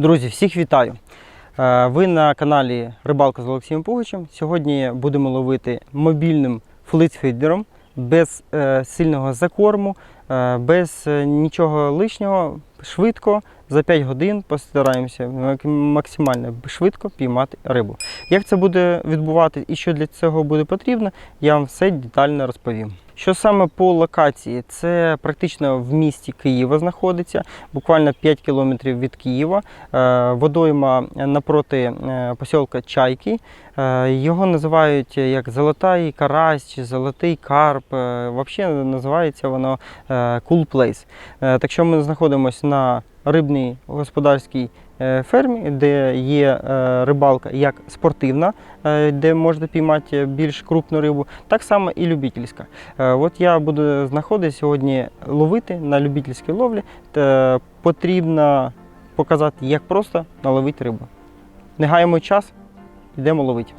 Друзі, всіх вітаю! Е, Ви на каналі Рибалка з Олексієм Пугачем. Сьогодні будемо ловити мобільним флицфідером без е, сильного закорму, е, без нічого лишнього. Швидко за 5 годин постараємося максимально швидко піймати рибу. Як це буде відбувати і що для цього буде потрібно, я вам все детально розповім. Що саме по локації? Це практично в місті Києва знаходиться, буквально 5 кілометрів від Києва. Е, Водойма напроти е, посілка Чайки. Е, Його називають як Золотий карась чи Золотий карп. Взагалі називається воно Cool Place. Так що ми знаходимося на рибній господарській е, фермі, де є е, рибалка як спортивна, е, де можна піймати більш крупну рибу, так само і любительська. От я буду знаходитися сьогодні ловити на любительській ловлі. Потрібно показати, як просто наловити рибу. Не гаємо час, йдемо ловити.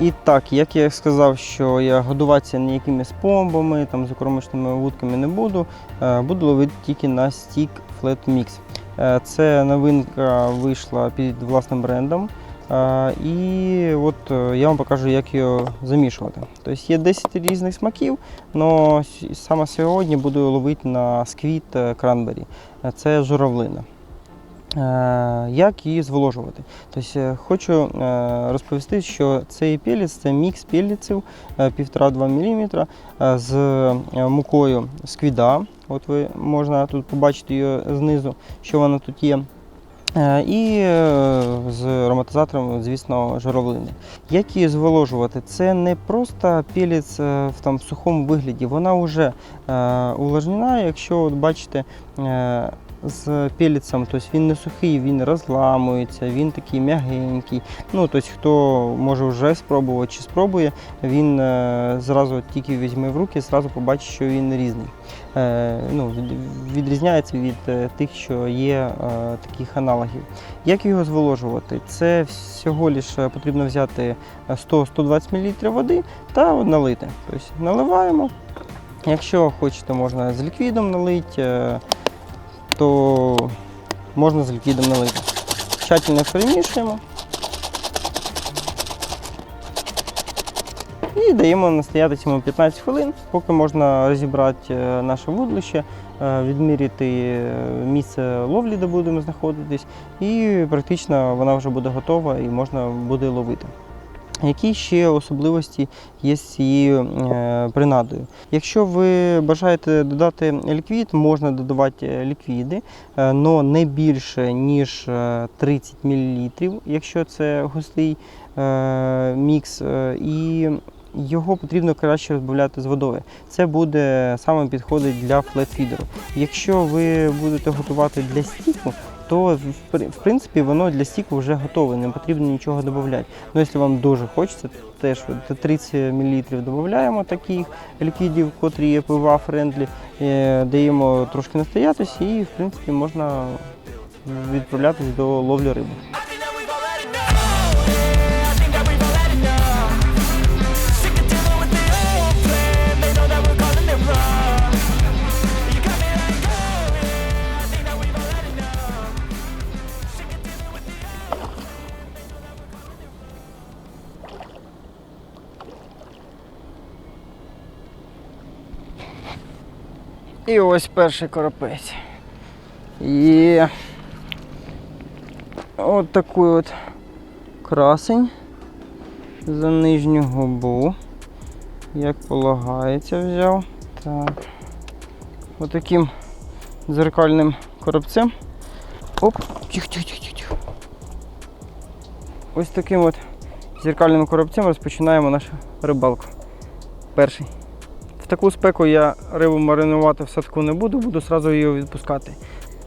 І так, як я сказав, що я годуватися ніякими помбами, там з кормочними вудками не буду. Е, Буду ловити тільки на Stick Flat Mix. Е, Це новинка вийшла під власним брендом. Е, І от я вам покажу, як його замішувати. Тобто є 10 різних смаків, але саме сьогодні буду ловити на сквіт кранбері. Це журавлина. Е, Як її зволожувати? Тобто, е, хочу е, розповісти, що цей пелець це мікс пелеців 1,5-2 мм з мукою сквіда. От ви можна тут побачити її знизу, що вона тут є. І з ароматизатором, звісно, журавлини. Як її зволожувати? Це не просто пелець е, в там, сухому вигляді, вона вже е, увлажнена, якщо от бачите. е, з пелецем, тобто він не сухий, він розламується, він такий м'ягенький. Ну, тобто, хто може вже спробувати чи спробує, він е, зразу тільки візьме в руки, зразу побачить, що він різний. Е, ну, відрізняється від е, тих, що є таких аналогів. Як його зволожувати? Це всього лише потрібно взяти 100-120 мл води та налити. Тобто наливаємо. Якщо хочете, можна з ліквідом налити, то можна з ліквідом налити. Тщательно перемішуємо. І даємо настоятися йому 15 хвилин, поки можна розібрати е, наше вудлище, е, відміряти е, місце ловлі, де будемо знаходитись, і практично вона вже буде готова і можна буде ловити. Які ще особливості є з цією е, принадою? Якщо ви бажаєте додати ліквід, можна додавати ліквіди, але не більше ніж е, 30 мл, якщо це густий е, мікс. е, І його потрібно краще розбавляти з водою. Це буде саме підходить для флетфідеру. Якщо ви будете готувати для стіку, то в принципі воно для стіку вже готове, не потрібно нічого додати. Ну, якщо вам дуже хочеться, то теж 30 мл додаємо таких ліквідів, котрі є пива френдлі, е, даємо трошки настоятись і в принципі можна відправлятись до ловлі риби. І ось перший коропець. І от такий от красень за нижню губу. Як полагається, взяв. Так. Отаким дзеркальним коробцем. Оп, тихо. Ось таким от зеркальним коробцем розпочинаємо нашу рибалку. Перший. Таку спеку я рибу маринувати в садку не буду, буду одразу її відпускати.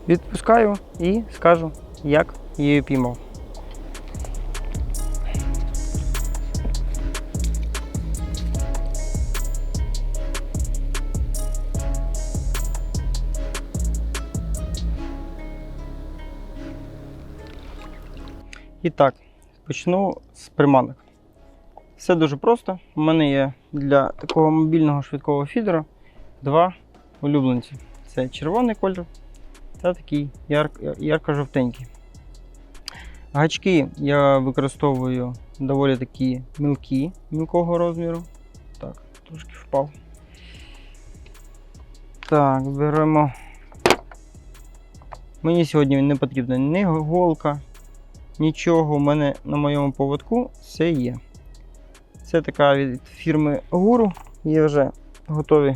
Відпускаю і скажу, як її піймав. І так, почну з приманок. Все дуже просто. У мене є для такого мобільного швидкого фідера два улюбленці. Це червоний кольор та такий яр- ярко-жовтенький. Гачки я використовую доволі такі мілкі, мілкого розміру. Так, трошки впав. Так, беремо. Мені сьогодні не потрібна ні голка, нічого. У мене на моєму поводку все є. Це така від фірми Guru. Є вже готові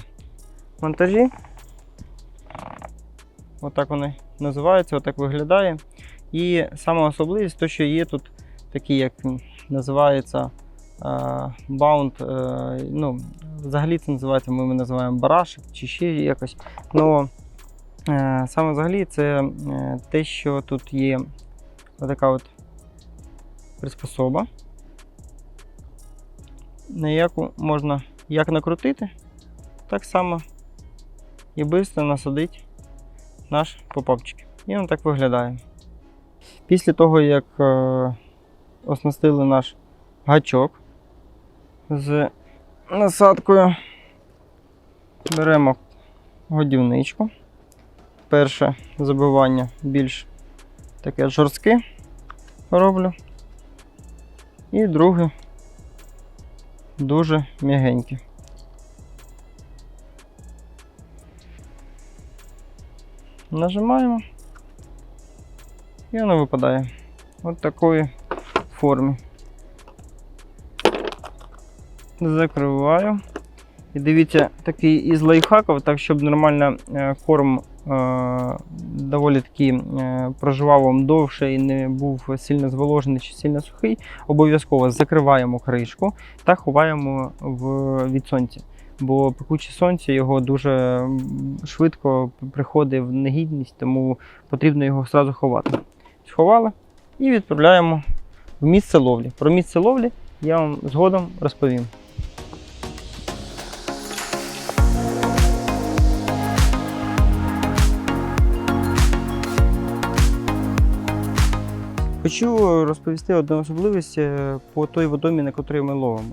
монтажі. Отак вони називаються, отак виглядає. І сама особливість, то, що є тут такий, як називається баунд. Ну, взагалі це називається, ми називаємо барашек чи ще якось. Но е, саме взагалі це е, те, що тут є така от приспособа, на яку можна як накрутити, так само і швидко насадити наш попапчик. І він так виглядає. Після того, як е, оснастили наш гачок з насадкою, беремо годівничку. Перше забивання більш таке жорстке роблю. І друге дуже м'ягеньке. Нажимаємо і воно випадає. От такої формі. Закриваю. І дивіться, такий із лайфхаків, так щоб нормально е, корм доволі таки е, проживав довше і не був сильно зволожений чи сильно сухий, обов'язково закриваємо кришку та ховаємо в, від сонця. Бо пекуче сонце його дуже швидко приходить в негідність, тому потрібно його одразу ховати. Сховали і відправляємо в місце ловлі. Про місце ловлі я вам згодом розповім. Хочу розповісти одну особливість е, по той водоймі, на котрій ми ловимо.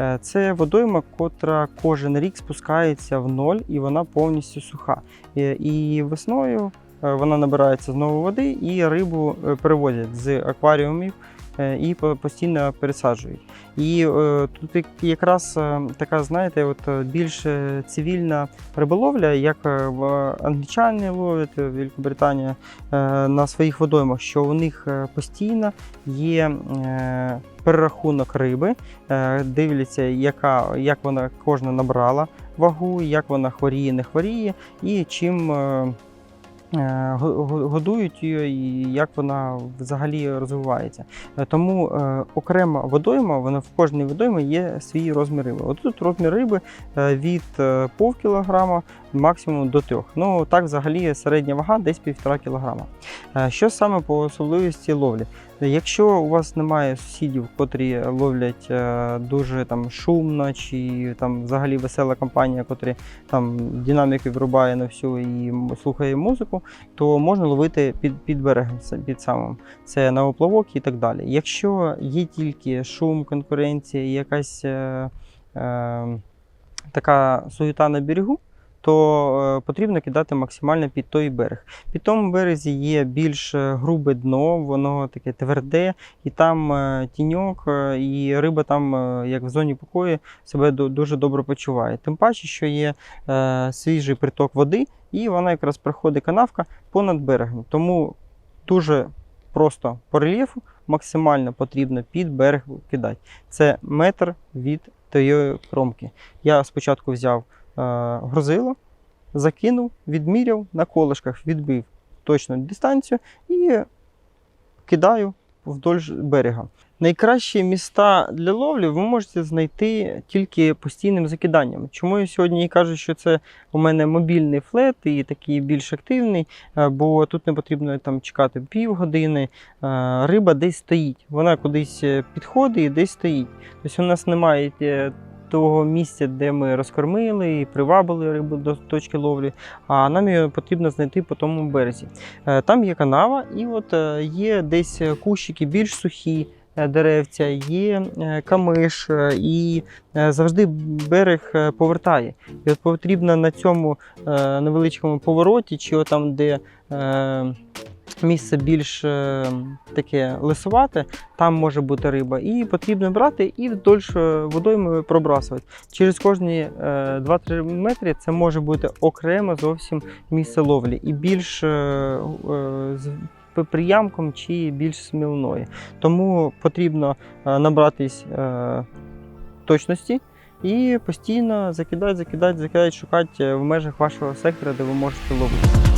Е, Це водойма, котра кожен рік спускається в ноль і вона повністю суха. Е, І весною вона набирається знову води і рибу перевозять з акваріумів і постійно пересаджують. І е, тут якраз е, така, знаєте, от е, більш е, цивільна риболовля, як е, англічани ловлять, е, Великобританія е, на своїх водоймах, що у них е, постійно є е, перерахунок риби, е, дивляться, яка, як вона кожна набрала вагу, як вона хворіє, не хворіє, і чим. Е, го- го- Годують її і як вона взагалі розвивається. Е, Тому е, окрема водойма, вона в кожній водоймі є свій розмір риби. От тут розмір риби від пів кілограма максимум до трьох. Ну так взагалі середня вага десь півтора кілограма. Е, Що саме по особливості ловлі? Якщо у вас немає сусідів, котрі ловлять е, дуже там шумно, чи там взагалі весела компанія, котрі там динаміки врубає на всю і слухає музику, то можна ловити під, під берегом під самим. Це на оплавок і так далі. Якщо є тільки шум, конкуренція, якась е, е, така суєта на берегу, то е, потрібно кидати максимально під той берег. Під тому березі є більш е, грубе дно, воно таке тверде, і там е, тіньок, і риба там, як в зоні покою, себе дуже добре почуває. Тим паче, що є свіжий приток води, і вона якраз проходить канавка понад берегом. Тому дуже просто по рельєфу максимально потрібно під берег кидати. Це метр від тієї кромки. Я спочатку взяв грузило, закинув, відміряв на колишках, відбив точну дистанцію і кидаю вдовж берега. Найкращі міста для ловлі ви можете знайти тільки постійним закиданням. Чому я сьогодні і кажу, що це у мене мобільний флет і такий більш активний, е, бо тут не потрібно там чекати півгодини. Е, Риба десь стоїть. Вона кудись е, підходить і десь стоїть. Тобто у нас немає е, того місця, де ми розкормили і привабили рибу до точки ловлі, а нам її потрібно знайти по тому березі. Е, Там є канава, і от е, є десь кущики більш сухі. е, Деревця, є камиш, і завжди берег повертає. І от потрібно на цьому невеличкому повороті, чи там, де місце більш е, таке лисувате, там може бути риба. І потрібно брати і вдоль е, водойми пробрасувати. Через кожні е, 2-3 метри це може бути окремо зовсім місце ловлі і більш е, е, з приямком чи більш смілною. Тому потрібно е, набратись е, точності. І постійно закидати, закидати, закидати, шукати е, в межах вашого сектора, де ви можете ловити.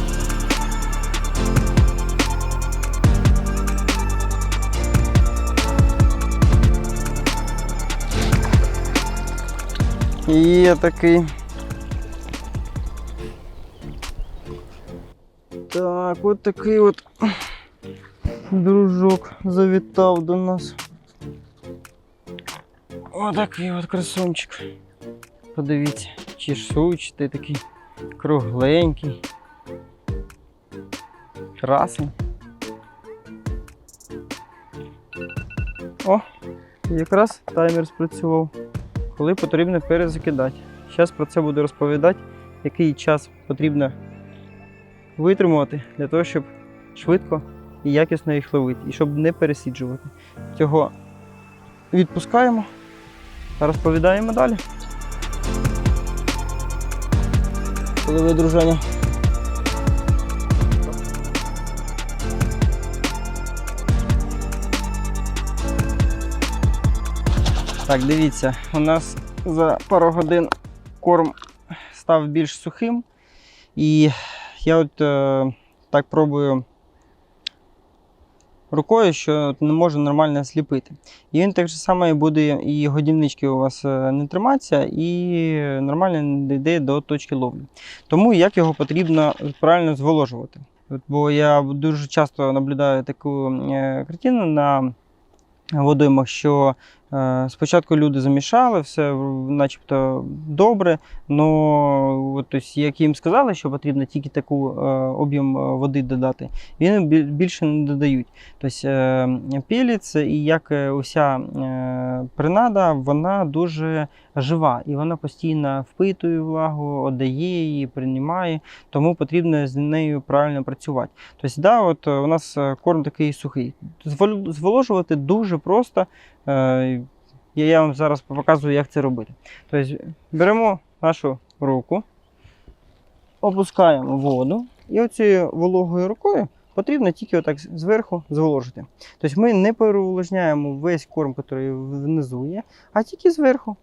Є такий. Так, от такий от дружок завітав до нас. Отакий от красунчик. Подивіться, чешуйчатий такий, кругленький. Красень. О, якраз таймер спрацював коли потрібно перезакидати. Зараз про це буду розповідати, який час потрібно витримувати для того, щоб швидко і якісно їх ловити, і щоб не пересіджувати. Цього відпускаємо та розповідаємо далі. Коли ви, дружання. Так, дивіться, у нас за пару годин корм став більш сухим. І я от е, так пробую рукою, що не можу нормально сліпити. І він так же само і буде, і годівнички у вас е, не триматися, і нормально не дійде до точки ловлі. Тому як його потрібно правильно зволожувати. Бо я дуже часто наблюдаю таку е, картину на водоймах, що спочатку люди замішали, все начебто добре, але як їм сказали, що потрібно тільки таку е, об'єм е, води додати, він більше не додають. Тобто е, піліць і як е, уся е, принада, вона дуже жива і вона постійно впитує влагу, віддає її, приймає, тому потрібно з нею правильно працювати. Тобто, да, от е, у нас е, корм такий сухий. Зволожувати дуже просто. Е, Я вам зараз показую, як це робити. Тобто беремо нашу руку, опускаємо воду, і оцією вологою рукою потрібно тільки отак зверху зволожити. Тобто ми не переувлажняємо весь корм, який внизу є, а тільки зверху.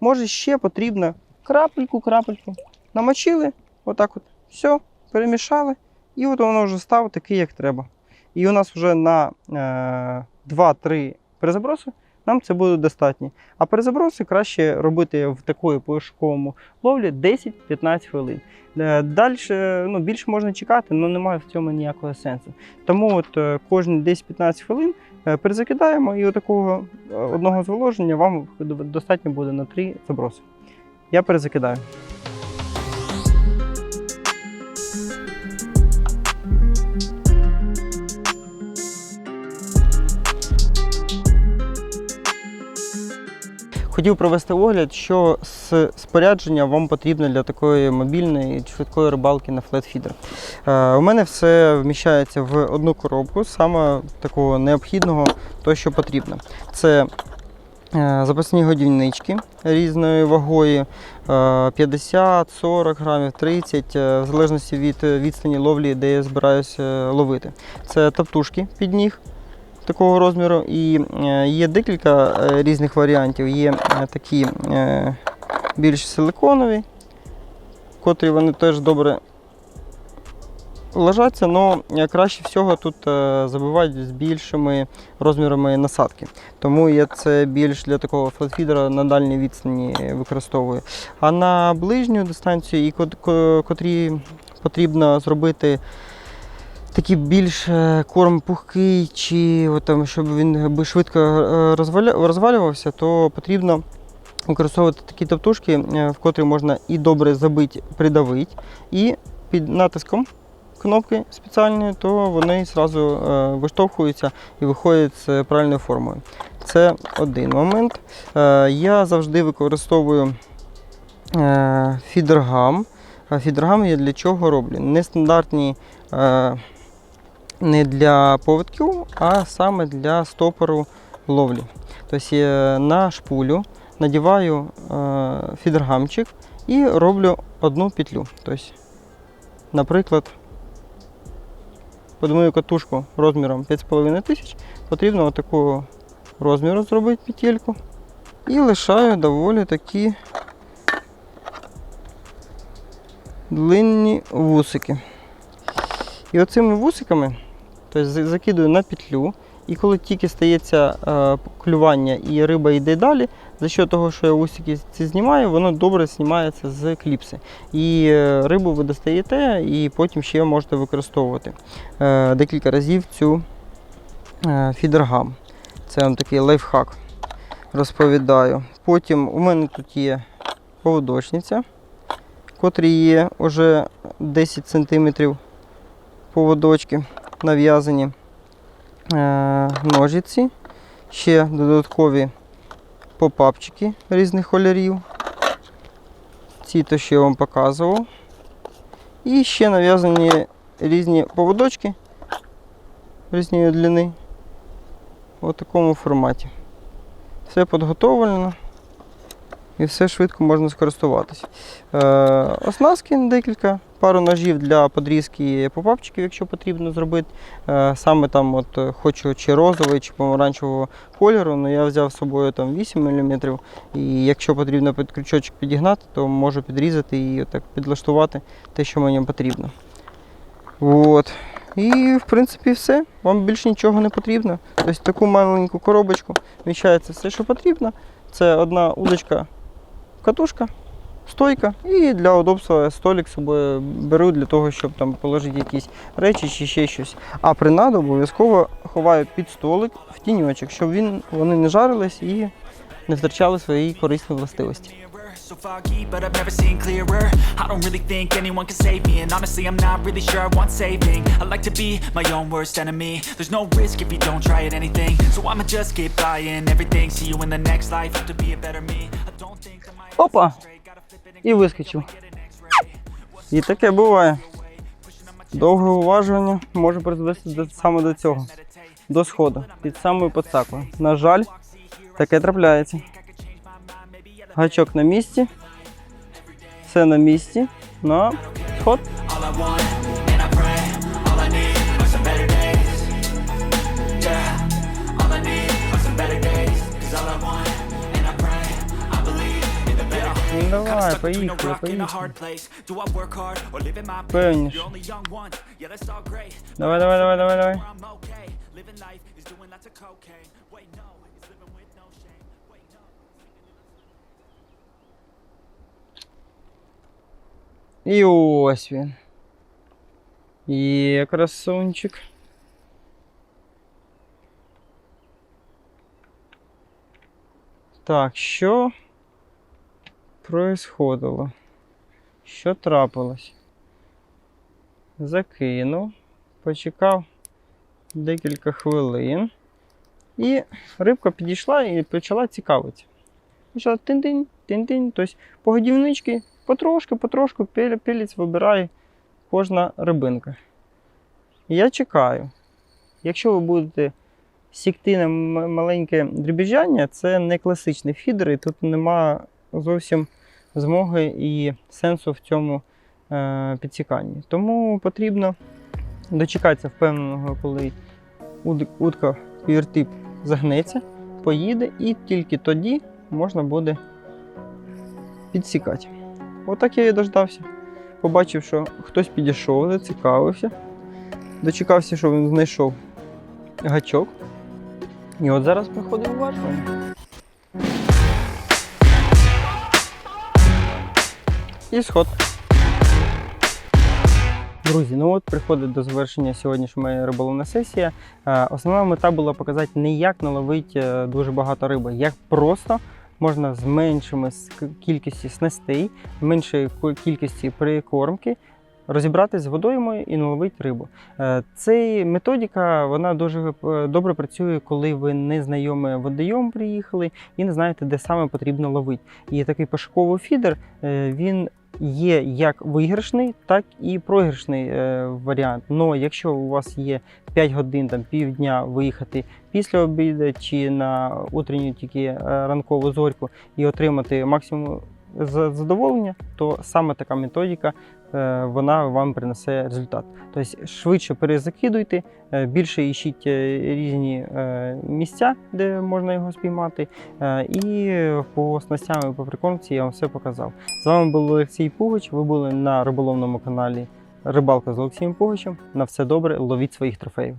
Може ще потрібно крапельку, крапельку. Намочили, отак от, все, перемішали, і от воно вже стало такий, як треба. І у нас вже на е, 2-3 перезаброси нам це буде достатньо. А перезаброси краще робити в такої пошуковому ловлі 10-15 хвилин. Далі ну, більше можна чекати, але немає в цьому ніякого сенсу. Тому от е, кожні 10-15 хвилин е, перезакидаємо, і такого е, одного зволоження вам достатньо буде на 3 заброси. Я перезакидаю. Хотів провести огляд, що спорядження вам потрібно для такої мобільної швидкої рибалки на флетфідер. Е, у мене все вміщається в одну коробку, саме такого необхідного, то що потрібно. Це е, запасні годівнички різної вагою е, 50, 40 грамів, 30, е, в залежності від е, відстані ловлі, де я збираюся ловити. Це таптушки під ніг такого розміру. І е, є декілька е, різних варіантів. Є е, такі більш силиконові, котрі вони теж добре ложаться, але краще всього тут забивати з більшими розмірами насадки. Тому я це більш для такого флетфідера на дальній відстані використовую. А на ближню дистанцію, і котрі потрібно зробити такий більш е, корм пухкий, чи от там, щоб він швидко е, розвалювався, то потрібно використовувати такі топтушки, е, в котрі можна і добре забити, придавити, і під натиском кнопки спеціальні, то вони одразу виштовхуються і виходять з правильною формою. Це один момент. Я завжди використовую фідергам. Фідергам я для чого роблю? Нестандартні не для поводків, а саме для стопору ловлі. Тобто на шпулю надіваю е, фідергамчик і роблю одну петлю. Тобто, наприклад, під катушку розміром 5,5 тисяч потрібно отакого розміру зробити петельку. І лишаю доволі такі длинні вусики. І оцими вусиками тобто, за- закидую на петлю. І коли тільки стається е, клювання і риба йде далі, за що того, що я вусики ці знімаю, воно добре знімається з кліпси. І е, рибу ви достаєте, і потім ще можете використовувати е, декілька разів цю фідергам. Це вам такий лайфхак розповідаю. Потім у мене тут є поводочниця, котрі є вже 10 см поводочки нав'язані е, ножиці, ще додаткові попапчики різних кольорів. Ці то що я вам показував. І ще нав'язані різні поводочки різної длини у такому форматі. Все підготовлено і все швидко можна скористуватися. Е, оснастки декілька, пару ножів для подрізки попапчиків, якщо потрібно зробити. Е, саме там от е, хочу чи розовий, чи помаранчевого кольору, але я взяв з собою там 8 мм. І якщо потрібно під крючочок підігнати, то можу підрізати і так підлаштувати те, що мені потрібно. От. І в принципі все. Вам більше нічого не потрібно. Тобто таку маленьку коробочку вміщається все, що потрібно. Це одна удочка, катушка, стойка і для удобства столик з собою беру для того, щоб там положити якісь речі чи ще щось. А принаду обов'язково ховаю під столик в тіньочок, щоб він, вони не жарились і не втрачали свої корисні властивості. So foggy, but I've never seen clearer. I don't really think anyone can save me, and honestly, I'm not really sure I want saving. I like to be my own worst enemy. There's no risk if you don't try at anything, so I'ma just keep buying everything. See you in the next life, hope to be a better me. I don't think Опа! І вискочив. І таке буває. Довге уважування може призвести до, саме до цього, до сходу, під самою подсакою. На жаль, таке трапляється. Гачок на місці, все на місці, на ход. Cocaine. Wait, no, it's living with no shame. Wait, no. І ось він. Є красунчик. Так, що происходило? Що трапилось? Закинув, почекав декілька хвилин. І рибка підійшла і почала цікавитися. Почала тин-тин, тин-тин. Тобто по годівнички потрошки, потрошку пелець вибирає кожна рибинка. Я чекаю. Якщо ви будете сікти на маленьке дрібіжання, це не класичний фідер, і тут нема зовсім змоги і сенсу в цьому е, підсіканні. Тому потрібно дочекатися впевненого, коли утка півертип загнеться, поїде, і тільки тоді можна буде підсікати. Отак я і дождався. Побачив, що хтось підійшов, зацікавився. Дочекався, що він знайшов гачок. І от зараз приходить уваження. І сход. Друзі, ну от приходить до завершення сьогоднішня моя риболовна сесія. Е, Основна мета була показати не як наловити е, дуже багато риби, як просто можна з меншими кількістю снастей, меншої кількості прикормки розібратися з водоймою і наловити рибу. Е, Ця методика вона дуже е, добре працює, коли ви не знайомі водойом приїхали і не знаєте, де саме потрібно ловити. І такий пошуковий фідер е, він є як виграшний, так і програшний варіант. Но якщо у вас є 5 годин, там півдня виїхати після обіду чи на утренню тільки ранкову зорьку і отримати максимум задоволення, то саме така методика вона вам принесе результат. Тобто швидше перезакидуйте, е, більше іщіть е, різні е, місця, де можна його спіймати. е, І по снастям і по прикормці я вам все показав. З вами був Олексій Пугач. Ви були на риболовному каналі Рибалка з Олексієм Пугачем. На все добре, ловіть своїх трофеїв.